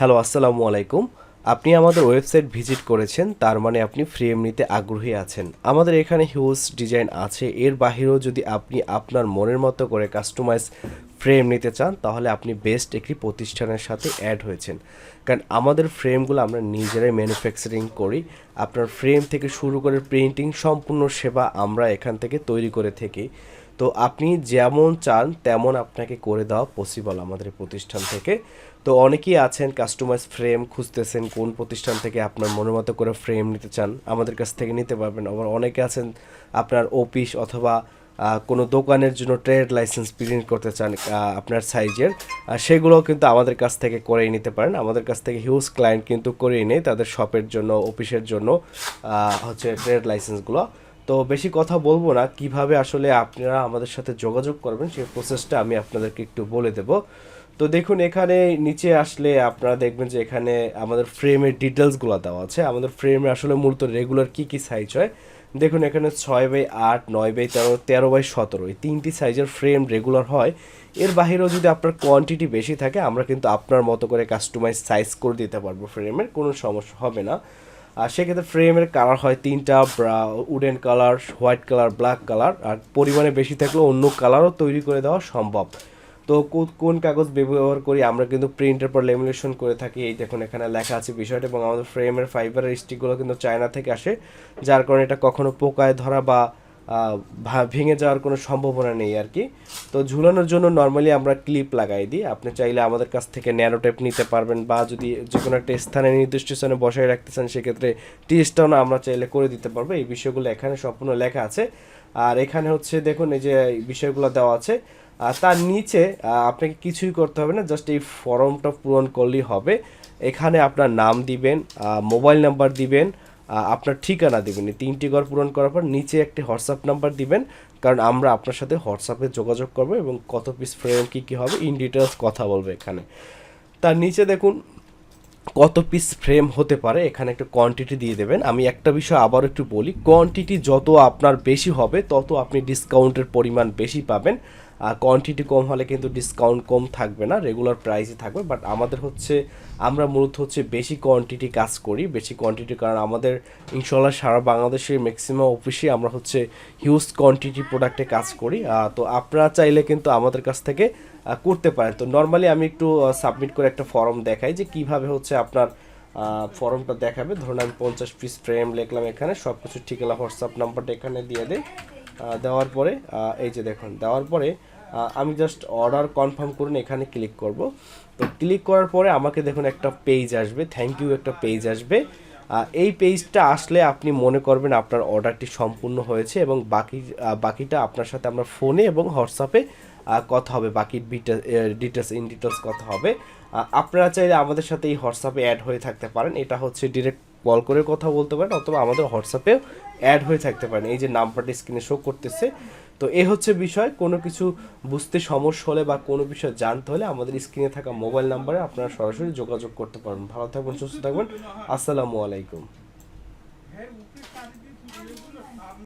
Hello, আসসালামু আলাইকুম। আপনি আমাদের ওয়েবসাইট ভিজিট করেছেন, তার মানে আপনি ফ্রেম নিতে আগ্রহী আছেন। আমাদের এখানে হিউজ ডিজাইন আছে। এর বাহিরেও যদি আপনি আপনার মনের মতো করে কাস্টমাইজ ফ্রেম নিতে চান, তাহলে আপনি বেস্ট একটি প্রতিষ্ঠানের সাথে অ্যাড হয়েছেন। কারণ আমাদের ফ্রেমগুলো আমরা নিজেরাই ম্যানুফ্যাকচারিং করি। আপনার ফ্রেম থেকে শুরু করে প্রিন্টিং সম্পূর্ণ সেবা আমরা এখান থেকে তৈরি করে থাকি। তো আপনি যেমন চান তেমন আপনাকে করে দেওয়া পসিবল আমাদের প্রতিষ্ঠান থেকে। তো অনেকেই আছেন কাস্টমাইজ ফ্রেম খুঁজতেছেন, কোন প্রতিষ্ঠান থেকে আপনার মনের মতো করে ফ্রেম নিতে চান, আমাদের কাছ থেকে নিতে পারবেন। আবার অনেকে আছেন আপনার অফিস অথবা কোনো দোকানের জন্য ট্রেড লাইসেন্স প্রিন্ট করতে চান আপনার সাইজের সেগুলোও কিন্তু আমাদের কাছ থেকে করেই নিতে পারেন। আমাদের কাছ থেকে হিউজ ক্লায়েন্ট কিন্তু করেই নেই তাদের শপের জন্য অফিসের জন্য হচ্ছে ট্রেড লাইসেন্সগুলো তো বেশি কথা বলব না। কীভাবে আসলে আপনারা আমাদের সাথে যোগাযোগ করবেন সেই প্রসেসটা আমি আপনাদেরকে একটু বলে দেব। তো দেখুন, এখানে নিচে আসলে আপনারা দেখবেন যে এখানে আমাদের ফ্রেমের ডিটেলসগুলো দেওয়া আছে। আমাদের ফ্রেমে আসলে মূলত রেগুলার কি কি সাইজ হয়? দেখুন, এখানে ছয় বাই আট, নয় বাই তেরো তেরো বাই সতেরো এই তিনটি সাইজের ফ্রেম রেগুলার হয়। এর বাহিরেও যদি আপনার কোয়ান্টিটি বেশি থাকে, আমরা কিন্তু আপনার মতো করে কাস্টমাইজ সাইজ করে দিতে পারব ফ্রেমের কোনো সমস্যা হবে না। আর সেক্ষেত্রে ফ্রেমের কালার হয় তিনটা wooden colour white colour black colour আর পরিমাণে বেশি থাকলে অন্য কালারও তৈরি করে দেওয়া সম্ভব। তো কোন কাগজ ব্যবহার করি আমরা কিন্তু প্রিন্টের পর লেমিনেশন করে থাকি, এই দেখুন এখানে লেখা আছে বিষয়টা, এবং আমাদের ফ্রেমের ফাইবারের স্টিকগুলো কিন্তু চায়না থেকে আসে, যার কারণে এটা কখনো পোকায় ধরা বা ভেঙে যাওয়ার কোনো সম্ভাবনা নেই আর কি। তো ঝুলানোর জন্য নর্মালি আমরা ক্লিপ লাগাই দিই। আপনি চাইলে আমাদের কাছ থেকে ন্যানো টেপ নিতে পারবেন বা যদি যে কোনো একটা স্থানে নির্দিষ্ট স্থানে বসায় রাখতে চান, সেক্ষেত্রে টিএসটাও না আমরা চাইলে করে দিতে পারব। এই বিষয়গুলো এখানে সম্পূর্ণ লেখা আছে। আর এখানে হচ্ছে দেখুন, এই যে বিষয়গুলো দেওয়া আছে। আর তার নিচে আপনাকে কিছুই করতে হবে না জাস্ট এই ফর্মটা পূরণ করলেই হবে। এখানে আপনার নাম দিবেন মোবাইল নাম্বার দিবেন আপনার ঠিকানা দিবেন। এই তিনটি ঘর পূরণ করার পর নিচে একটি হোয়াটসঅ্যাপ নাম্বার দিবেন, কারণ আমরা আপনার সাথে হোয়াটসঅ্যাপে যোগাযোগ করব এবং কত পিস ফ্রেম কী কী হবে ইন ডিটেলস কথা বলব এখানে। তার নিচে দেখুন, কত পিস ফ্রেম হতে পারে, এখানে একটা কোয়ান্টিটি দিয়ে দেবেন। আমি একটা বিষয় আবার একটু বলি কোয়ান্টিটি যত আপনার বেশি হবে, তত আপনি ডিসকাউন্টের পরিমাণ বেশি পাবেন। কোয়ান্টিটি কম হলে কিন্তু ডিসকাউন্ট কম থাকবে না রেগুলার প্রাইসই থাকবে। বাট আমাদের হচ্ছে, আমরা মূলত হচ্ছে বেশি কোয়ান্টিটি কাজ করি, বেশি কোয়ান্টিটি কারণ আমাদের ইনশাল্লাহ সারা বাংলাদেশের ম্যাক্সিমাম অফিসে আমরা হচ্ছে হিউজ কোয়ান্টিটি প্রোডাক্টে কাজ করি। তো আপনারা চাইলে কিন্তু আমাদের কাছ থেকে করতে পারেন। তো নর্মালি আমি একটু সাবমিট করে একটা ফর্ম দেখাই যে কীভাবে হচ্ছে আপনার ফর্মটা দেখাবে। ধরুন আমি পঞ্চাশ পিস ফ্রেম লিখলাম এখানে সব কিছু ঠিক হলো হোয়াটসঅ্যাপ নাম্বারটা এখানে দিয়ে দেয় দেওয়ার পরে এই যে দেখুন, দেওয়ার পরে আমি জাস্ট অর্ডার কনফার্ম করুন, এখানে ক্লিক করব। তো ক্লিক করার পরে আমাকে দেখুন একটা পেজ আসবে থ্যাংক ইউ একটা পেজ আসবে। এই পেজটা আসলে আপনি মনে করবেন আপনার অর্ডারটি সম্পূর্ণ হয়েছে এবং বাকি বাকিটা আপনার সাথে আমরা ফোনে এবং হোয়াটসঅ্যাপে কথা হবে, বাকি ডিটেলস ইন ডিটেলস কথা হবে। আপনারা চাইলে আমাদের সাথে এই হোয়াটসঅ্যাপে অ্যাড হয়ে থাকতে পারেন। এটা হচ্ছে ডিরেক্ট কল করে কথা বলতে পারেন অথবা আমাদের হোয়াটসঅ্যাপেও অ্যাড হয়ে থাকতে পারেন। এই যে নাম্বারটি স্ক্রিনে শো করতেছে। তো এ হচ্ছে বিষয়। কোনো কিছু বুঝতে সমস্যা হলে বা কোনো বিষয় জানতে হলে আমাদের স্ক্রিনে থাকা মোবাইল নাম্বারে আপনারা সরাসরি যোগাযোগ করতে পারবেন। ভালো থাকবেন, সুস্থ থাকবেন। আসসালামু আলাইকুম।